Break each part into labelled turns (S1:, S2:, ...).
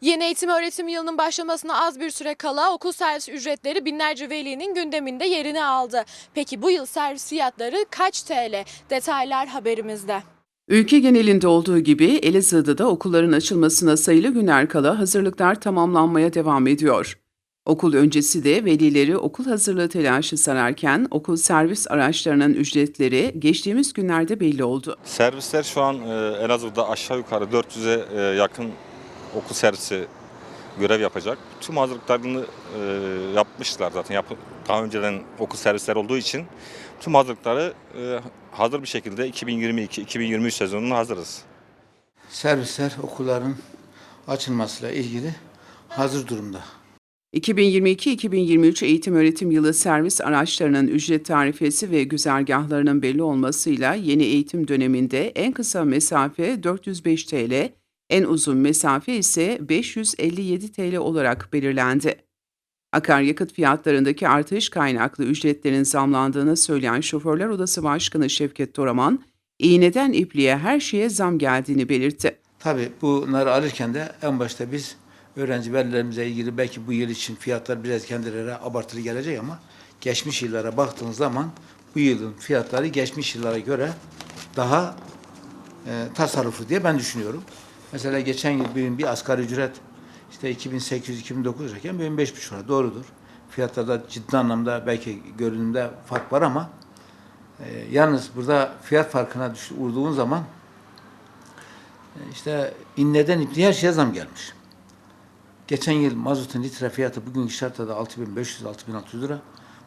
S1: Yeni eğitim öğretim yılının başlamasına az bir süre kala okul servis ücretleri binlerce velinin gündeminde yerini aldı. Peki bu yıl servis fiyatları kaç TL? Detaylar haberimizde.
S2: Ülke genelinde olduğu gibi Elazığ'da da okulların açılmasına sayılı günler kala hazırlıklar tamamlanmaya devam ediyor. Okul öncesi de velileri okul hazırlığı telaşı sararken okul servis araçlarının ücretleri geçtiğimiz günlerde belli oldu.
S3: Servisler şu an e, Elazığ'da aşağı yukarı 400'e e, yakın okul servisi görev yapacak. Tüm hazırlıklarını e, yapmışlar zaten. Yap- daha önceden okul servisler olduğu için tüm hazırlıkları e, hazır bir şekilde 2022-2023 sezonuna hazırız.
S4: servisler okulların açılmasıyla ilgili hazır durumda.
S2: 2022-2023 eğitim öğretim yılı servis araçlarının ücret tarifesi ve güzergahlarının belli olmasıyla yeni eğitim döneminde en kısa mesafe 405 TL, en uzun mesafe ise 557 TL olarak belirlendi. Akaryakıt fiyatlarındaki artış kaynaklı ücretlerin zamlandığını söyleyen Şoförler Odası Başkanı Şevket Toraman, iğneden ipliğe her şeye zam geldiğini belirtti.
S4: Tabii bunları alırken de en başta biz öğrenci velilerimize ilgili belki bu yıl için fiyatlar biraz kendilerine abartılı gelecek ama geçmiş yıllara baktığınız zaman bu yılın fiyatları geçmiş yıllara göre daha e, tasarruflu diye ben düşünüyorum. Mesela geçen yıl bir, bir asgari ücret işte 2800-2900 lirayken bugün 5,5 lira doğrudur. Fiyatlarda ciddi anlamda belki görünümde fark var ama e, yalnız burada fiyat farkına düş, vurduğun zaman e, işte inneden ipliğe her şeye zam gelmiş. Geçen yıl mazotun litre fiyatı bugünkü şartta da 6500-6600 lira.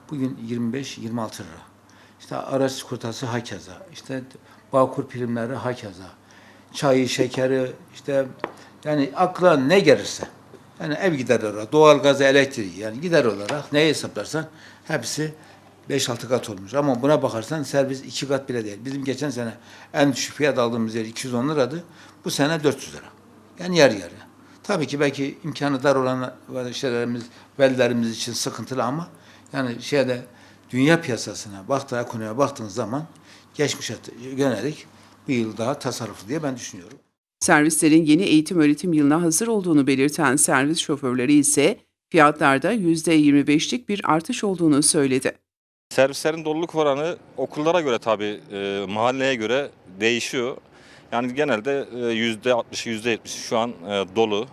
S4: Bugün 25-26 lira. İşte araç sigortası hakeza. İşte Bağkur primleri hakeza. Çayı, şekeri, işte yani akla ne gelirse. Yani ev giderleri olarak, doğalgazı, elektriği yani gider olarak neyi hesaplarsan hepsi 5-6 kat olmuş. Ama buna bakarsan servis 2 kat bile değil. Bizim geçen sene en düşük fiyat aldığımız yer 210 liradı. Bu sene 400 lira. Yani yarı yarı. Tabii ki belki imkanı dar olan şeylerimiz, velilerimiz için sıkıntılı ama yani şeyde dünya piyasasına baktığı ekonomiye baktığınız zaman geçmişe yönelik bir yıl daha tasarruflu diye ben düşünüyorum.
S2: Servislerin yeni eğitim öğretim yılına hazır olduğunu belirten servis şoförleri ise fiyatlarda %25'lik bir artış olduğunu söyledi.
S3: Servislerin doluluk oranı okullara göre tabii e, mahalleye göre değişiyor. Yani genelde e, %60'ı %70'i şu an e, dolu.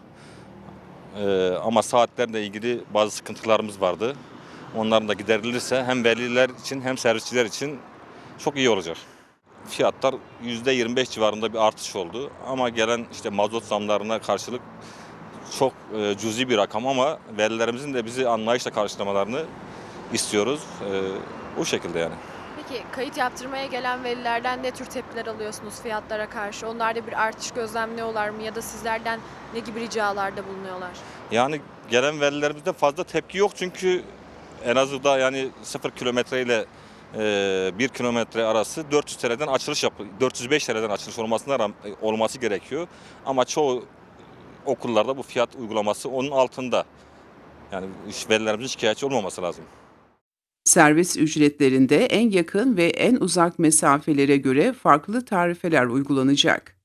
S3: E, ama saatlerle ilgili bazı sıkıntılarımız vardı. Onların da giderilirse hem veliler için hem servisçiler için çok iyi olacak. Fiyatlar %25 civarında bir artış oldu. Ama gelen işte mazot zamlarına karşılık çok e, cüzi bir rakam ama velilerimizin de bizi anlayışla karşılamalarını istiyoruz. E, o şekilde yani.
S1: Peki kayıt yaptırmaya gelen velilerden ne tür tepkiler alıyorsunuz fiyatlara karşı? Onlarda bir artış gözlemliyorlar mı ya da sizlerden ne gibi ricalarda bulunuyorlar?
S3: Yani gelen velilerimizde fazla tepki yok çünkü en azından yani 0 kilometre ile 1 kilometre arası 400 TL'den açılış yap 405 TL'den açılış olmasına ram- olması gerekiyor. Ama çoğu okullarda bu fiyat uygulaması onun altında. Yani velilerimizin şikayetçi olmaması lazım.
S2: Servis ücretlerinde en yakın ve en uzak mesafelere göre farklı tarifeler uygulanacak.